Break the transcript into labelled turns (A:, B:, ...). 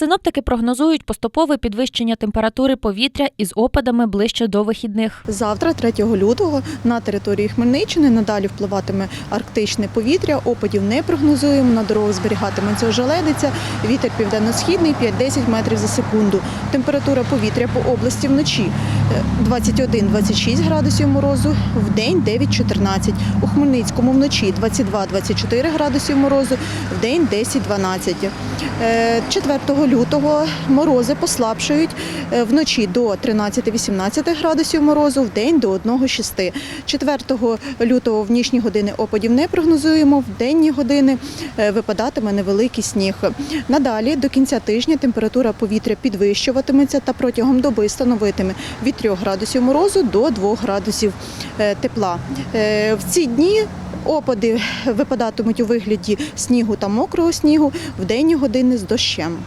A: Синоптики прогнозують поступове підвищення температури повітря із опадами ближче до вихідних.
B: Завтра, 3 лютого, на території Хмельниччини надалі впливатиме арктичне повітря. Опадів не прогнозуємо. На дорогах зберігатиметься ожеледиця. Вітер південно-східний 5-10 метрів за секунду. Температура повітря по області вночі 21-26 градусів морозу, в день 9-14. У Хмельницькому вночі 22-24 градусів морозу, в день 10-12. Е, 4 лютого морози послабшують е, вночі до 13-18 градусів морозу, в день до 1-6. 4 лютого в нічні години опадів не прогнозуємо, в денні години е, випадатиме невеликий сніг. Надалі до кінця тижня температура повітря підвищуватиметься та протягом доби становитиме від 3 градусів морозу до 2 градусів е, тепла. Е, В ці дні Опади випадатимуть у вигляді снігу та мокрого снігу в денні години з дощем.